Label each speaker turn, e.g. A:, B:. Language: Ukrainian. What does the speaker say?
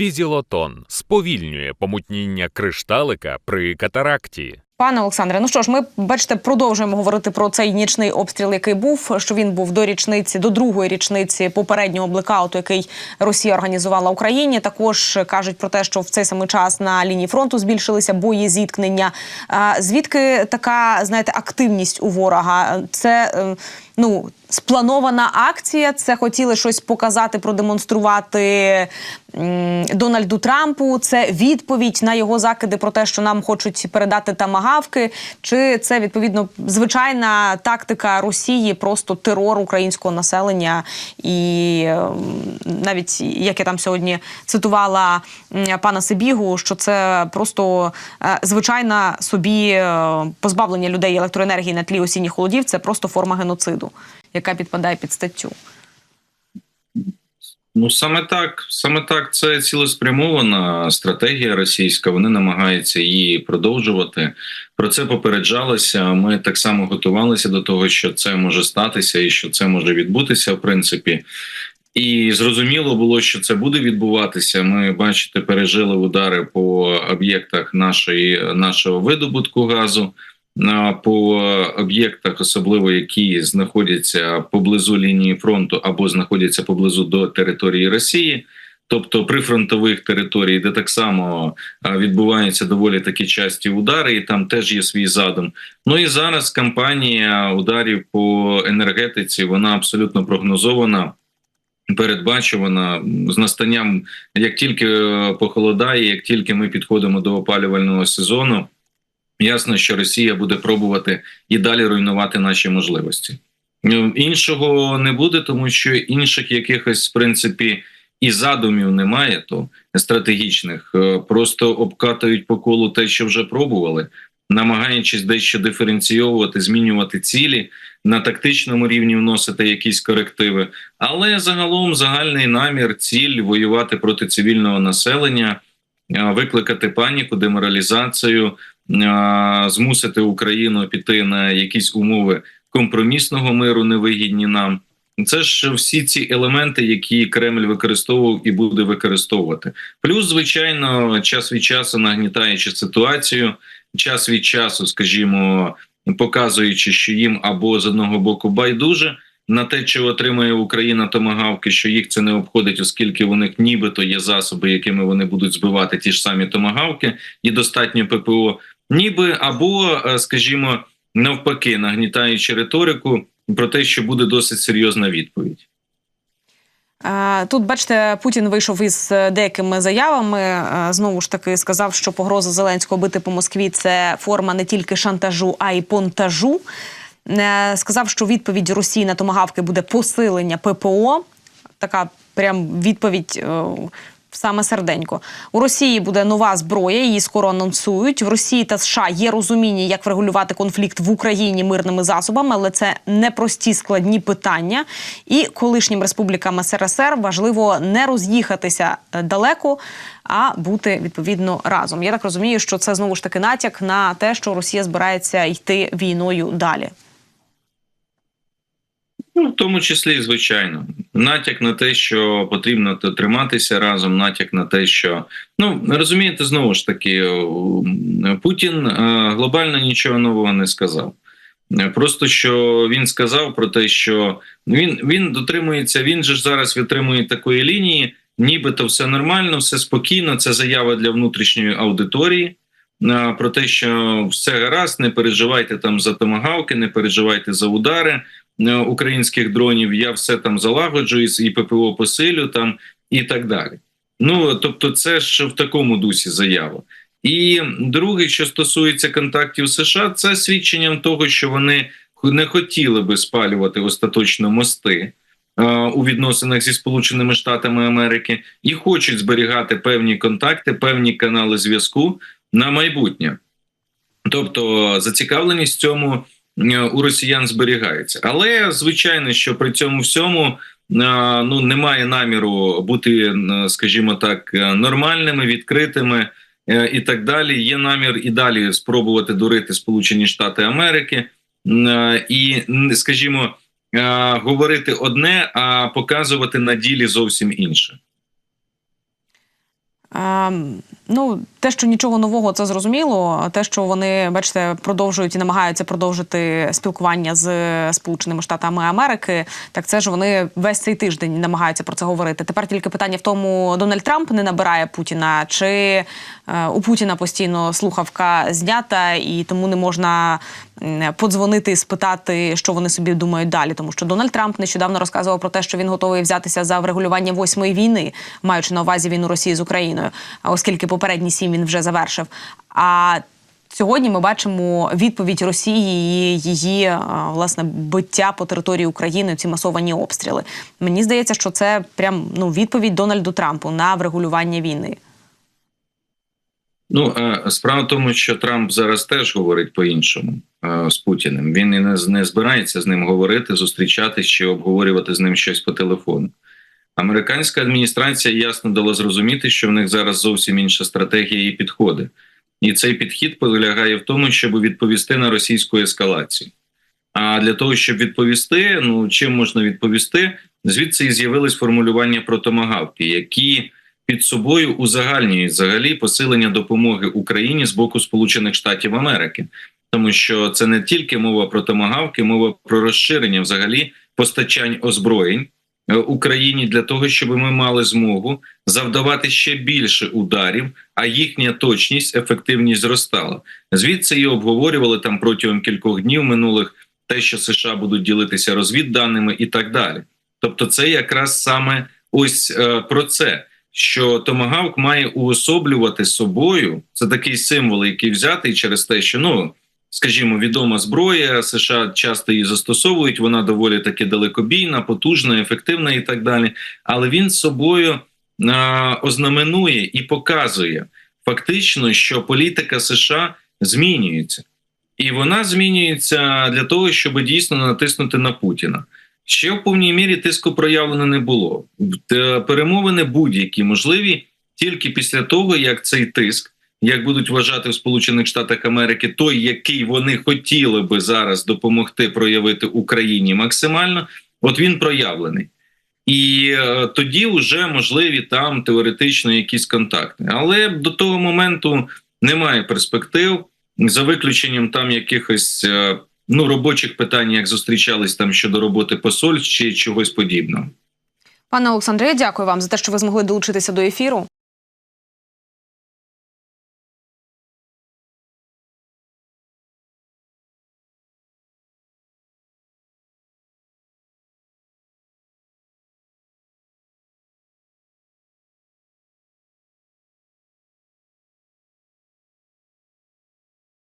A: Візілотон сповільнює помутніння кришталика при катаракті.
B: Пане Олександре, ну що ж, ми бачите, продовжуємо говорити про цей нічний обстріл, який був. Що він був до річниці, до другої річниці попереднього блекауту, який Росія організувала Україні. Також кажуть про те, що в цей самий час на лінії фронту збільшилися бої зіткнення. Звідки така знаєте активність у ворога? Це е, ну спланована акція. Це хотіли щось показати, продемонструвати Дональду Трампу. Це відповідь на його закиди про те, що нам хочуть передати тамагавки. Чи це відповідно звичайна тактика Росії, просто терор українського населення? І ем, навіть як я там сьогодні цитувала пана Сибігу, що це просто е, звичайна собі е, позбавлення людей електроенергії на тлі осінніх холодів. Це просто форма геноциду, яка підпадає під статтю.
C: Ну саме так, саме так, це цілеспрямована стратегія російська. Вони намагаються її продовжувати. Про це попереджалося. Ми так само готувалися до того, що це може статися, і що це може відбутися, в принципі. І зрозуміло було, що це буде відбуватися. Ми бачите, пережили удари по об'єктах нашої нашого видобутку газу. По об'єктах, особливо які знаходяться поблизу лінії фронту або знаходяться поблизу до території Росії, тобто прифронтових територій, де так само відбуваються доволі такі часті удари, і там теж є свій задум. Ну і зараз кампанія ударів по енергетиці вона абсолютно прогнозована. Передбачувана з настанням, як тільки е, похолодає, як тільки ми підходимо до опалювального сезону, ясно, що Росія буде пробувати і далі руйнувати наші можливості. Ну, Іншого не буде, тому що інших якихось в принципі і задумів немає, то стратегічних Е, просто обкатують по колу те, що вже пробували, намагаючись дещо диференційовувати, змінювати цілі на тактичному рівні вносити якісь корективи. Але загалом загальний намір, ціль воювати проти цивільного населення, е, викликати паніку, деморалізацію, е, змусити Україну піти на якісь умови компромісного миру, невигідні нам. Це ж всі ці елементи, які Кремль використовував і буде використовувати. Плюс, звичайно, час від часу нагнітаючи ситуацію, час від часу, скажімо, показуючи, що їм або з одного боку байдуже на те, чи отримає Україна томагавки, що їх це не обходить, оскільки у них нібито є засоби, якими вони будуть збивати ті ж самі томагавки, і достатньо ППО, ніби або, е, скажімо, навпаки, нагнітаючи риторику про те, що буде досить серйозна відповідь.
B: Тут, бачите, Путін вийшов із е, деякими заявами. Е, Знову ж таки сказав, що погроза Зеленського бити по Москві це форма не тільки шантажу, а й понтажу. Сказав, що відповідь Росії на томагавки буде посилення ППО. Така прям відповідь. Саме серденько у Росії буде нова зброя. Її скоро анонсують. В Росії та США є розуміння, як врегулювати конфлікт в Україні мирними засобами, але це непрості складні питання. І колишнім республікам СРСР важливо не роз'їхатися е, далеко, а бути відповідно разом. Я так розумію, що це знову ж таки натяк на те, що Росія збирається йти війною далі.
C: Ну, в тому числі, звичайно, натяк на те, що потрібно триматися разом, натяк на те, що ну розумієте, знову ж таки, Путін е, глобально нічого нового не сказав. Е, Просто що він сказав про те, що він, він дотримується, він же ж зараз витримує такої лінії, нібито все нормально, все спокійно. Це заява для внутрішньої аудиторії. е, Про те, що все гаразд, не переживайте там за томагавки, не переживайте за удари українських дронів. Я все там залагоджую і ППО посилю там і так далі. Ну тобто, це ж в такому дусі заява. І друге, що стосується контактів США, це свідченням того, що вони не хотіли би спалювати остаточно мости е, у відносинах зі Сполученими Штатами Америки і хочуть зберігати певні контакти, певні канали зв'язку на майбутнє. Тобто зацікавленість в цьому е, у росіян зберігається. Але звичайно, що при цьому всьому е, ну немає наміру бути, е, скажімо так, е, нормальними, відкритими е, і так далі. Є намір і далі спробувати дурити Сполучені Штати Америки е, і, скажімо, е, говорити одне, а показувати на ділі зовсім інше.
B: Ну, те, що нічого нового, це зрозуміло. Те, що вони, бачите, продовжують і намагаються продовжити спілкування з Сполученими Штатами Америки, так це ж вони весь цей тиждень намагаються про це говорити. Тепер тільки питання в тому, Дональд Трамп не набирає Путіна, чи е, у Путіна постійно слухавка знята, і тому не можна подзвонити спитати, що вони собі думають далі. Тому що Дональд Трамп нещодавно розказував про те, що він готовий взятися за врегулювання восьмої війни, маючи на увазі війну Росії з Україною, а оскільки попередні сім він вже завершив. А Сьогодні ми бачимо відповідь Росії і її е, власне биття по території України, ці масовані обстріли. Мені здається, що це прям ну відповідь Дональду Трампу на врегулювання війни.
C: Ну е, справа в тому, що Трамп зараз теж говорить по-іншому е, з Путіним. Він і не збирається з ним говорити, зустрічатись чи обговорювати з ним щось по телефону. Американська адміністрація ясно дала зрозуміти, що в них зараз зовсім інша стратегія і підходи. І цей підхід полягає в тому, щоб відповісти на російську ескалацію. А для того, щоб відповісти, ну чим можна відповісти, звідси і з'явились формулювання про томагавки, які під собою узагальнюють взагалі посилення допомоги Україні з боку Сполучених Штатів Америки, тому що це не тільки мова про томагавки, мова про розширення взагалі постачань озброєнь Україні для того, щоб ми мали змогу завдавати ще більше ударів, а їхня точність, ефективність зростала. Звідси і обговорювали там протягом кількох днів минулих те, що США будуть ділитися розвідданими і так далі. Тобто, це якраз саме ось е, про це що Томагавк має уособлювати собою. Це такий символ, який взятий через те, що ну. Скажімо, відома зброя США часто її застосовують. Вона доволі таки далекобійна, потужна, ефективна і так далі. Але він собою а, ознаменує і показує фактично, що політика США змінюється, і вона змінюється для того, щоб дійсно натиснути на Путіна. Ще в повній мірі тиску проявлено не було. Перемовини будь-які можливі тільки після того, як цей тиск, як будуть вважати в Сполучених Штатах Америки, той, який вони хотіли би зараз допомогти проявити Україні максимально, от він проявлений. І е, тоді вже можливі там теоретично якісь контакти. Але до того моменту немає перспектив, за виключенням там якихось е, ну робочих питань, як зустрічались там щодо роботи посольств чи чогось подібного.
B: Пане Олександре, дякую вам за те, що ви змогли долучитися до ефіру.